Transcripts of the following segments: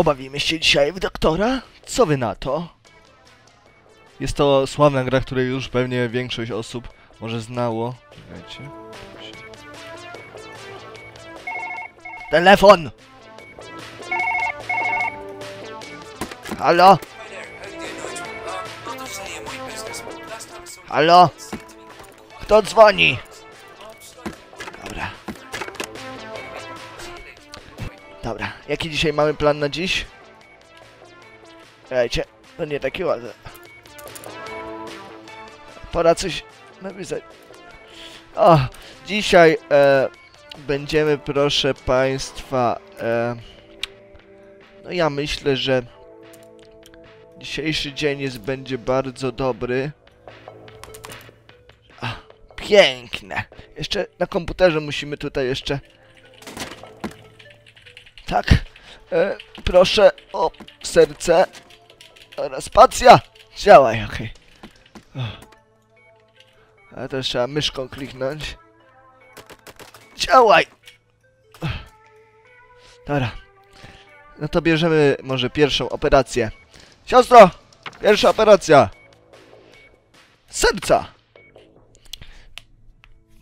Pobawimy się dzisiaj w doktora? Co wy na to? Jest to sławna gra, której już pewnie większość osób może znało. Czekajcie. Telefon! Halo? Hi there, how dobra. Jaki dzisiaj mamy plan na dziś? Czekajcie, to nie takie ładne. Pora coś napisać. O, dzisiaj e, będziemy, proszę Państwa, e, no ja myślę, że dzisiejszy dzień jest, będzie bardzo dobry. A, piękne. Jeszcze na komputerze musimy tutaj jeszcze... Tak, e, proszę o serce. Oraz spacja. Działaj, okej. Okay. A też trzeba myszką kliknąć. Działaj! Dobra. No to bierzemy może pierwszą operację. Siostro! Pierwsza operacja! Serca!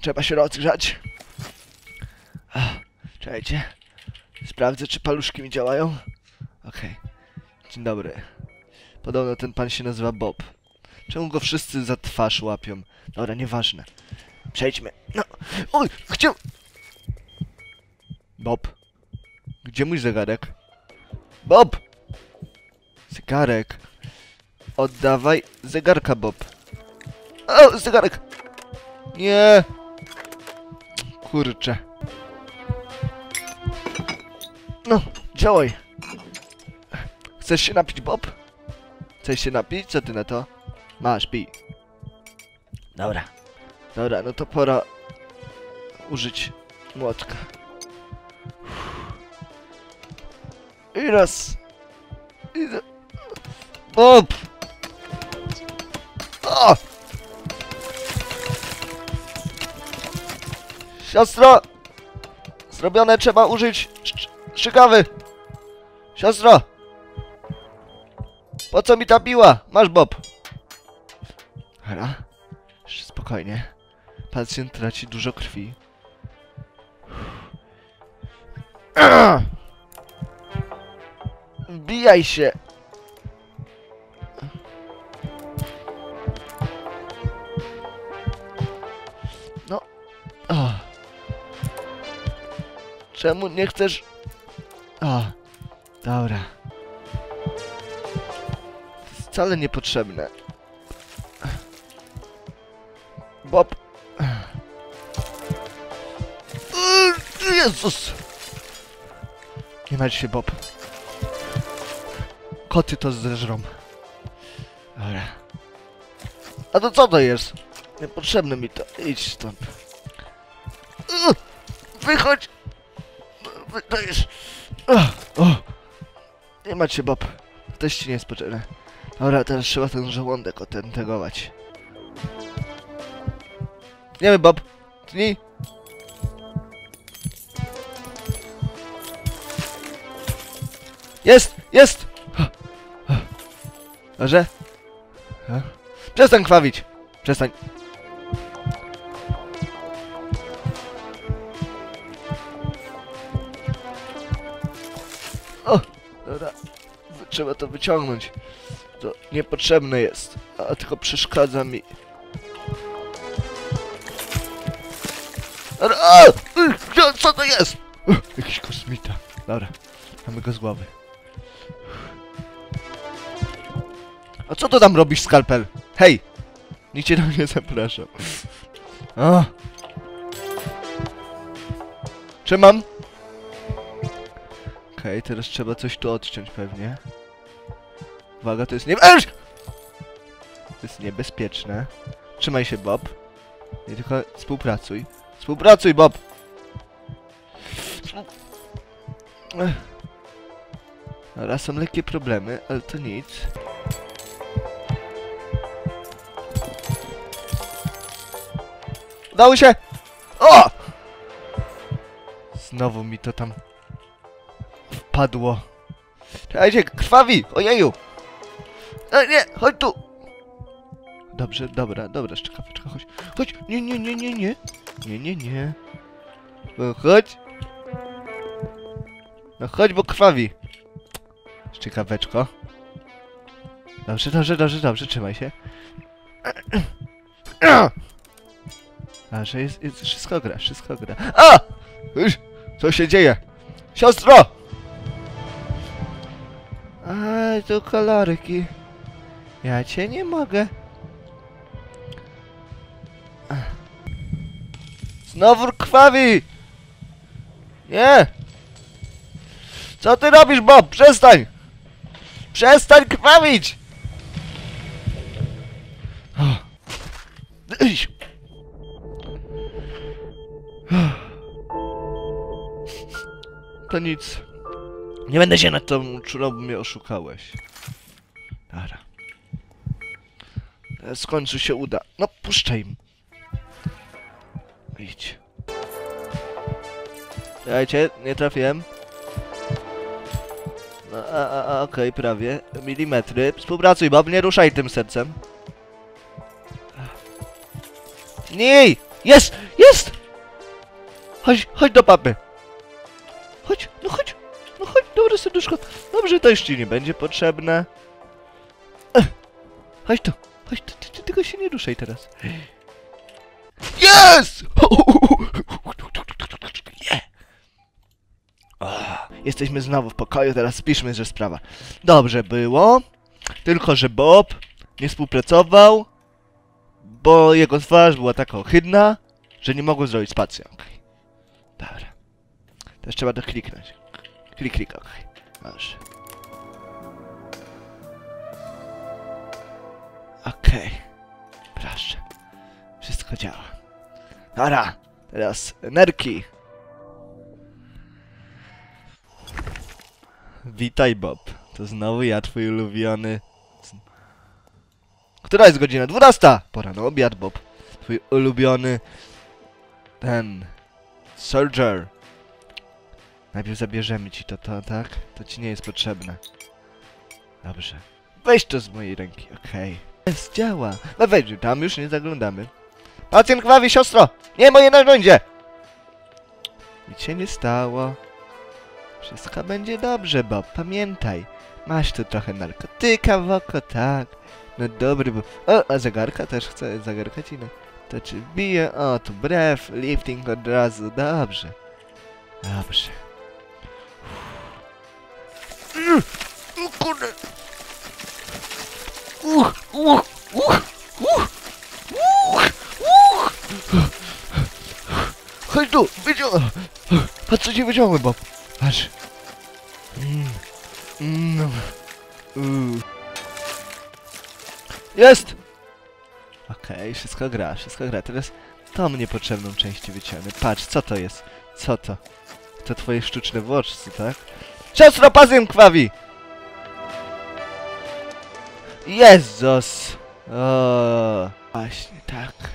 Trzeba się rozgrzać. Czekajcie. Sprawdzę, czy paluszki mi działają. Okej. Dzień dobry. Podobno ten pan się nazywa Bob. Czemu go wszyscy za twarz łapią? Dobra, nieważne. Przejdźmy. No. Oj, chciał... Bob. Gdzie mój zegarek? Bob! Zegarek. Oddawaj zegarka, Bob. O, zegarek! Nie! Kurczę. No, działaj. Chcesz się napić, Bob? Chcesz się napić? Co ty na to? Masz, pij. Dobra. Dobra, no to pora użyć młotka. I raz. I dwa. Bob! O! Siostro! Zrobione trzeba użyć szykawy. Siostro! Po co mi ta piła? Masz Bob. Jeszcze spokojnie. Pacjent traci dużo krwi. Wbijaj się! No. Czemu nie chcesz... O. Dobra. Wcale niepotrzebne. Bob. Jezus! Nie martw się, Bob. Koty to zeżrą. Dobra. A to co to jest? Niepotrzebne mi to. Idź stąd. Wychodź! Wy- O! Nie macie, Bob. Też ci nie jest potrzebne. Dobra, teraz trzeba ten żołądek otentegować. Nie wiem, Bob. Tnij. Jest! Jest! Dobrze? Przestań krwawić! Przestań. Trzeba to wyciągnąć. To niepotrzebne jest, a tylko przeszkadza mi. A! Co to jest? Jakiś kosmita. Dobra, mamy go z głowy. A co to tam robisz, skalpel? Hej! Nikt cię tam nie zapraszam. A. Trzymam. Okej, teraz trzeba coś tu odciąć pewnie. Uwaga, to jest nie... To jest niebezpieczne. Trzymaj się, Bob. Nie tylko współpracuj. Współpracuj, Bob! Dobra, są lekkie problemy, ale to nic. Udało się! O! Znowu mi to tam wpadło. Czekajcie, krwawi! Ojeju! E, nie, chodź tu! Dobrze, dobra, dobra, szczekaweczka, chodź. Chodź! Nie, nie, nie, nie, nie! Nie, nie, nie. No chodź! No chodź, bo krwawi! Szczekaweczko. Dobrze, dobrze, dobrze, dobrze, trzymaj się. A, że jest, jest, wszystko gra, wszystko gra. A! Co się dzieje? Siostro! A, tu kolorki. Ja cię nie mogę. Znowu krwawi! Nie! Co ty robisz, Bob? Przestań! Przestań krwawić! To nic. Nie będę się nad tą czulą, bo mnie oszukałeś. Dobra. Teraz W końcu się uda. No, puszczaj. im. Idź. Słuchajcie, nie trafiłem. No, a, a, a okej, prawie. Milimetry. Współpracuj, Bob, nie ruszaj tym sercem. Nie! Jest! Jest! Chodź, chodź do papy. Chodź, no chodź. No chodź, dobre serduszko. Dobrze, to już ci nie będzie potrzebne. Ech, Chodź tu, chodź tu, ty, ty, tylko się nie ruszaj teraz. Jest! Nie! Jesteśmy znowu w pokoju, teraz spiszmy, że sprawa. Dobrze było, tylko że Bob nie współpracował, bo jego twarz była taka ohydna, że nie mogłem zrobić spacji. Okej. Dobra. Teraz trzeba to kliknąć. Klik, klik, okej. Dobrze. Okej. Proszę. Wszystko działa. Dobra. Teraz nerki. Witaj, Bob. To znowu ja, twój ulubiony... Która jest godzina? 12! Pora na obiad, Bob. Twój ulubiony... Ten... Soldier. Najpierw zabierzemy ci to, to, tak? To ci nie jest potrzebne. Dobrze. Weź to z mojej ręki, okej. Jest, działa. No wejdź, tam już nie zaglądamy. Pacjent krwawi, siostro! Nie moje narzędzie! Nic się nie stało. Wszystko będzie dobrze, Bob. Pamiętaj. Masz tu trochę narkotyka w oko, tak? No dobry, bo... O, a zegarka też chcę, zegarka ci. To czy bije? O, tu brew, lifting od razu, dobrze. Dobrze. O kurde! Uch, uch, uch, uch, uch, uch! Chodź tu, wyciągnę! Patrz co ci wyciągłem, Bob. Patrz. Mm. Mm. Mm. Jest! Okej, wszystko gra, wszystko gra. Teraz tą niepotrzebną część wyciągnę. Patrz, co to jest? Co to? To twoje sztuczne włoczce, tak? Siostro, pazjem krwawi! Jezus! O, właśnie tak.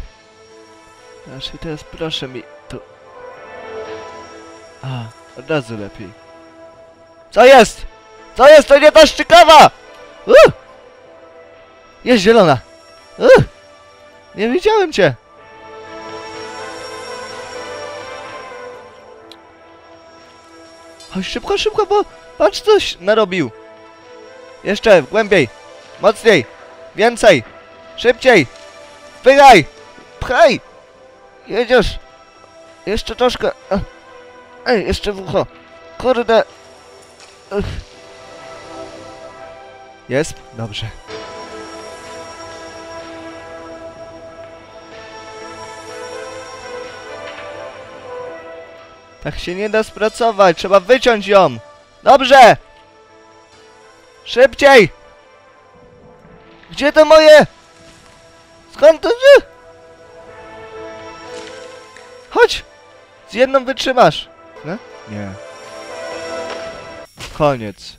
Znaczy teraz proszę mi tu... A, od razu lepiej. Co jest? Co jest? To nie ta szczykawa! Uh! Jest zielona! Uh! Nie widziałem cię! Chodź szybko, szybko, bo patrz coś narobił. Jeszcze, głębiej, mocniej, więcej, szybciej, wpychaj, pchaj, jedziesz, jeszcze troszkę, ej, jeszcze w ucho, kurde, Ech. jest, dobrze. Tak się nie da spracować, trzeba wyciąć ją. Dobrze! Szybciej! Gdzie to moje? Skąd to? Gdzie? Chodź! Z jedną wytrzymasz. No? Nie. Koniec.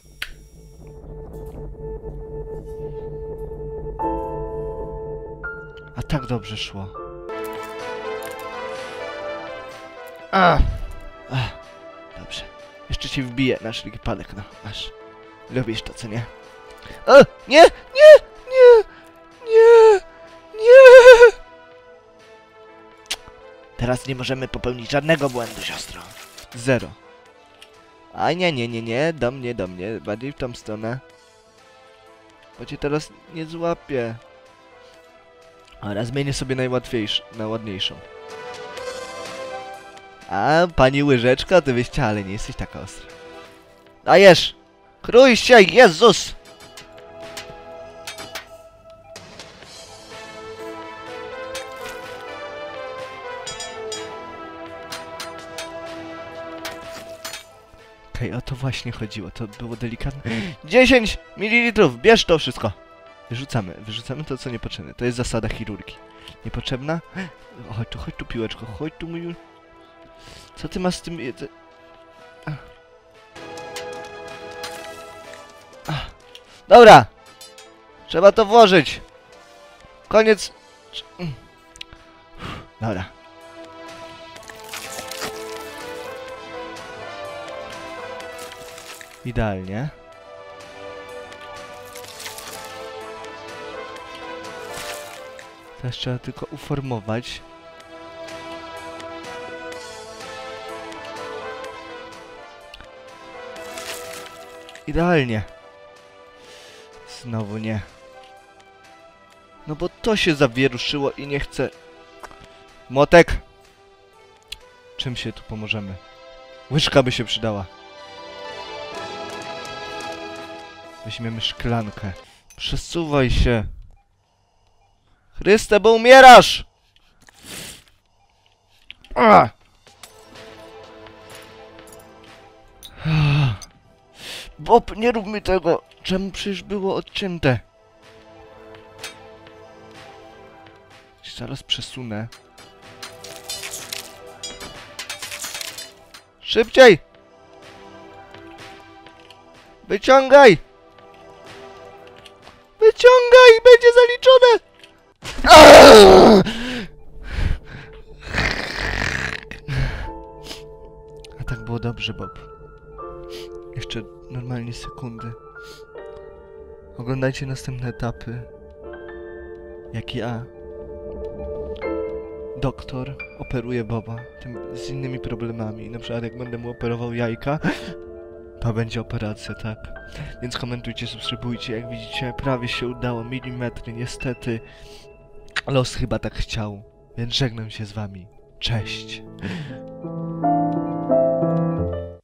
A tak dobrze szło. A. Ach, dobrze. Jeszcze ci wbiję na szliki padek, no, masz. Lubisz to, co nie? O, nie, Teraz nie możemy popełnić żadnego błędu, siostro. Zero. A nie, nie, nie, nie, do mnie, do mnie, bardziej w tą stronę. Bo cię teraz nie złapię. Oraz zmienię sobie najłatwiejszą, najładniejszą. A, pani łyżeczka, ty chciała, ale nie jesteś taka ostra. Dajesz! Krój się, Jezus! Okej, o to właśnie chodziło, to było delikatne. 10 ml, bierz to wszystko. Wyrzucamy, wyrzucamy to, co niepotrzebne. To jest zasada chirurgii. Niepotrzebna? Chodź tu, chodź tu, piłeczko, chodź tu, mój... Co ty masz z tym... Dobra! Trzeba to włożyć! Koniec... Mm. Dobra. Idealnie. Teraz trzeba tylko uformować. Idealnie. Znowu nie. No bo to się zawieruszyło i nie chcę... Motek! Czym się tu pomożemy? Łyżka by się przydała. Weźmiemy szklankę. Przesuwaj się. Chryste, bo umierasz! Ah. Bob, nie rób mi tego! Czemu przecież było odcięte? Zaraz przesunę. Szybciej! Wyciągaj! Wyciągaj! Będzie zaliczone! A tak było dobrze, Bob. Jeszcze normalnie sekundy. Oglądajcie następne etapy. Jak ja. Doktor operuje Boba tym, z innymi problemami. Na przykład jak będę mu operował jajka, to będzie operacja, tak. Więc komentujcie, subskrybujcie. Jak widzicie, prawie się udało. Milimetry, niestety. Los chyba tak chciał. Więc żegnam się z wami. Cześć.